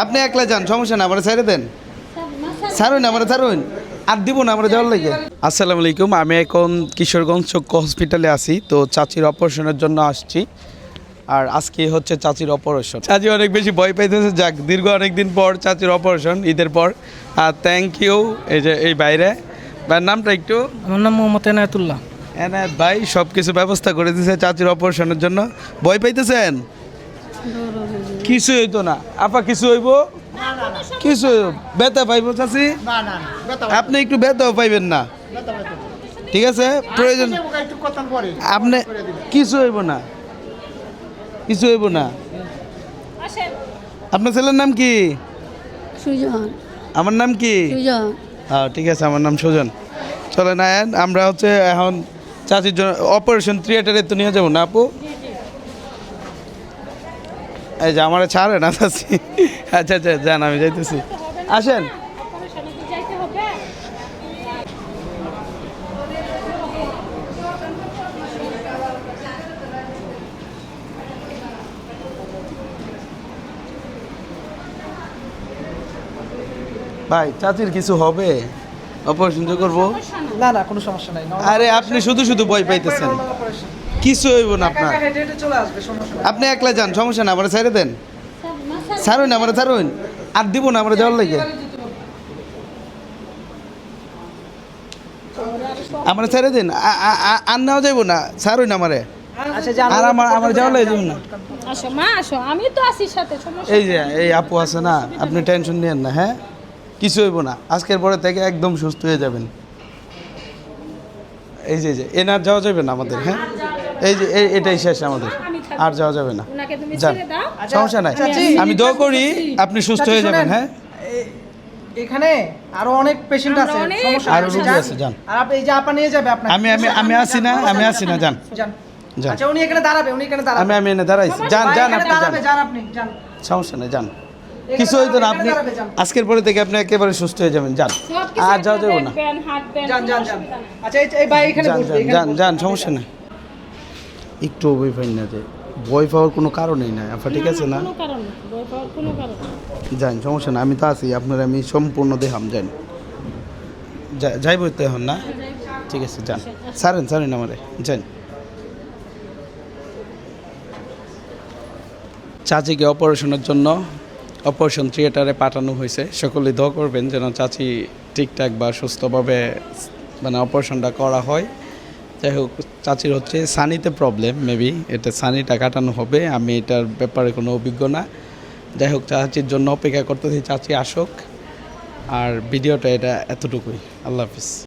আপনি একলা যান সমস্যা না আমার ছেড়ে দেন। ছাড়ুন আমার ছাড়ুন। আর দিব না আমরা যাওয়ার লাগে। আসসালামু আলাইকুম আমি এখন কিশোরগঞ্জ চক্ষু হসপিটালে আছি তো চাচির অপারেশনের জন্য আসছি। আর আজকে হচ্ছে চাচির অপারেশন চাচি অনেক বেশি ভয় পাইতেছে যাক দীর্ঘ অনেক দিন পর চাচির অপারেশন ঈদের পর। আর থ্যাংক ইউ এই যে এই বাইরে ভাইয়ের নামটা একটু। আমার নাম মোহাম্মদ এনায়তুল্লাহ। এনায়ত ভাই সব কিছু ব্যবস্থা করে দিয়েছে চাচির অপারেশনের জন্য। ভয় পাইতেছেন? কিছু হইতো না। আপা কিছু হইব? কিছু বেতা পাইব চাচি? আপনি একটু বেতাও পাইবেন না। ঠিক আছে? প্রয়োজন আপনি কিছু হইব না। কিছু হইব না। আপনার ছেলের নাম কি? আমার নাম কি? হ্যাঁ ঠিক আছে আমার নাম সুজন। চলে না আমরা হচ্ছে এখন চাচির জন্য অপারেশন থিয়েটারে তো নিয়ে যাব না আপু? এই যে আমার ছাড়ে না চাচি। আচ্ছা আচ্ছা যান আমি যাইতেছি। আসেন। ভাই চাচির কিছু হবে? অপারেশন করব। না না কোনো সমস্যা নাই। আরে আপনি শুধু শুধু বই পাইতেছেন। কিছু হইব না আপনার। হেঁটে হেঁটে চলে আসবে সমস্যা নাই। আপনি একলা যান সমস্যা না আমার ছেড়ে দেন। ছাড়ুন আমার ছাড়ুন। আর দিব না আমরা যাওয়ার লাগে। আমার ছেড়ে দিন। আর নেওয়া যাইব না ছাড়ুন আমারে। আচ্ছা আর আমার আমার যাওয়ার লাগে না। আসো মা আসো আমি তো আছি সাথে সমস্যা এই যে এই আপু আছে না আপনি টেনশন নিয়েন না হ্যাঁ? কিছু হইব না আজকের পরে থেকে একদম সুস্থ হয়ে যাবেন। এই যে এই যে এনার যাওয়া যাবে না আমাদের হ্যাঁ? এই যে এটাই শেষ আমাদের। আর যাওয়া যাবে না। যান। সমস্যা নাই। আমি দোয়া করি আপনি সুস্থ হয়ে যাবেন হ্যাঁ? এখানে আরও অনেক পেশেন্ট আছে। আরও রোগী আছে, যান। আর আপনি এই যে আপা নিয়ে যাবে আপনাকে। আমি আমি আমি আসি না আমি আসি না যান। যান। যান। আচ্ছা উনি এখানে দাঁড়াবে উনি এখানে দাঁড়াবে। আমি আমি এনে দাঁড়াইছি। যান যান এখানে আপনি যান আপনি যান। সমস্যা নেই যান। কিছু হইতো না আপনি আজকের পরে থেকে আপনি একেবারে সুস্থ হয়ে যাবেন যান। আর যাওয়া যাবে না। যান যান যান। আচ্ছা এই ভাই এখানে যান যান যান সমস্যা নেই। একটু ভয় পাই না যে ভয় পাওয়ার কোনো কারণই নাই। আপনার ঠিক আছে না? কোনো কারণ ভয় পাওয়ার কোনো কারণ যান সমস্যা না আমি তো আছি আপনার আমি সম্পূর্ণ দেহাম যান যাই যাইব তো এখন না? ঠিক আছে যান। সারেন সারেন আমারে যান চাচিকে অপারেশনের জন্য অপারেশন থিয়েটারে পাঠানো হয়েছে। সকলে দোয়া করবেন যেন চাচি ঠিকঠাক বা সুস্থভাবে মানে অপারেশনটা করা হয়। যাই হোক, চাচির হচ্ছে সানিতে প্রবলেম মেবি এটা সানিটা কাটানো হবে, আমি এটার ব্যাপারে কোনো অভিজ্ঞ না। যাই হোক, চাচির জন্য অপেক্ষা করতেছি, চাচি আসুক। আর ভিডিওটা এটা এতটুকুই। আল্লাহ হাফিজ।